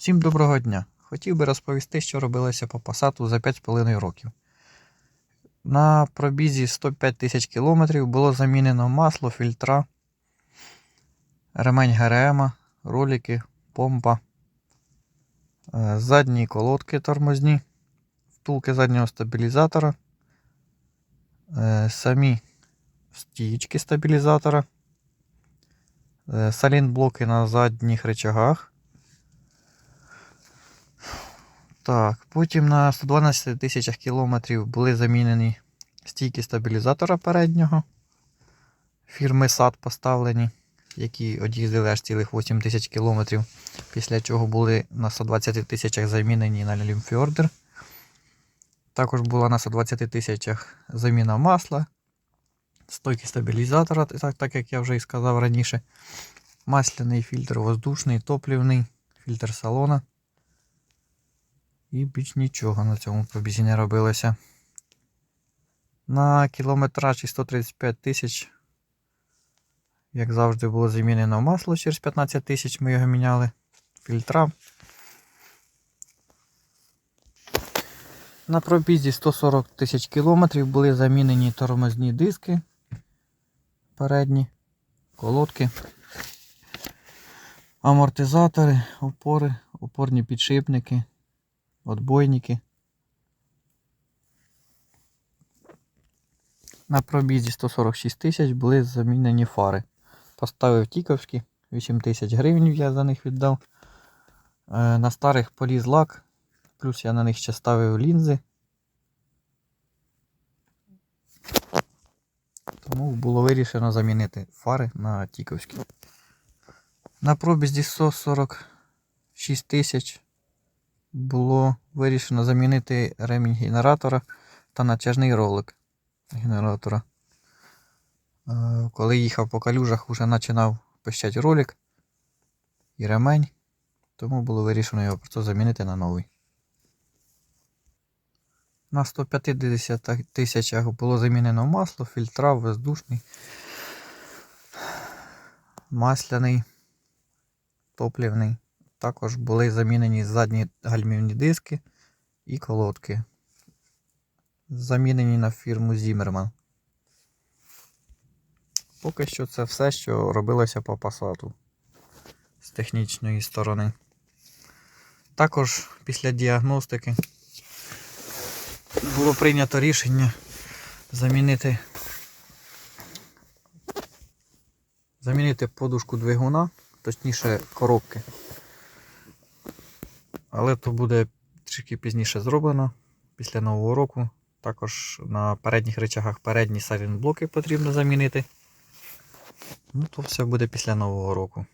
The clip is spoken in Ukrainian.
Всім доброго дня! Хотів би розповісти, що робилося по Passat за 5,5 років. На пробізі 105 тисяч кілометрів було замінено масло, фільтра, ремень ГРМ, ролики, помпа, е, задні колодки тормозні, втулки заднього стабілізатора, е, самі стієчки стабілізатора, е, салінблоки на задніх речагах. Так, потім на 112 тисячах кілометрів були замінені стійки стабілізатора переднього. Фірми SAT поставлені, які од'їздили аж цілих 8 тисяч кілометрів, після чого були на 120 тисячах замінені на лімфіордер. Також була на 120 тисячах заміна масла, стойки стабілізатора, так, так як я вже і сказав раніше. Масляний фільтр воздушний, топлівний, фільтр салона. І більш нічого на цьому пробізі не робилося. На кілометражі 135 тисяч, як завжди, було замінено масло через 15 тисяч, ми його міняли. Фільтра. На пробізі 140 тисяч кілометрів були замінені тормозні диски передні, колодки, амортизатори, опори, опорні підшипники отбойники. На пробізі 146 тисяч були замінені фари. Поставив тіковські, 8 тисяч гривень я за них віддав. Е, На старих поліз лак, плюс я на них ще ставив лінзи. Тому було вирішено замінити фари на тіковські. На пробізі 146 тисяч було вирішено замінити ремінь генератора та натяжний ролик генератора. Е, Коли їхав по калюжах, вже починав пищати ролик і ремень, тому було вирішено його просто замінити на новий. На 150 тисячах було замінено масло, фільтра, воздушний, масляний, топлівний. Також були замінені задні гальмівні диски і колодки. Замінені на фірму Zimmerman. Поки що це все, що робилося по Passat з технічної сторони. Також після діагностики було прийнято рішення замінити замінити подушку двигуна, точніше коробки. Але то буде трішки пізніше зроблено після нового року. Також на передніх речагах передні салінблоки потрібно замінити. Ну, то все буде після нового року.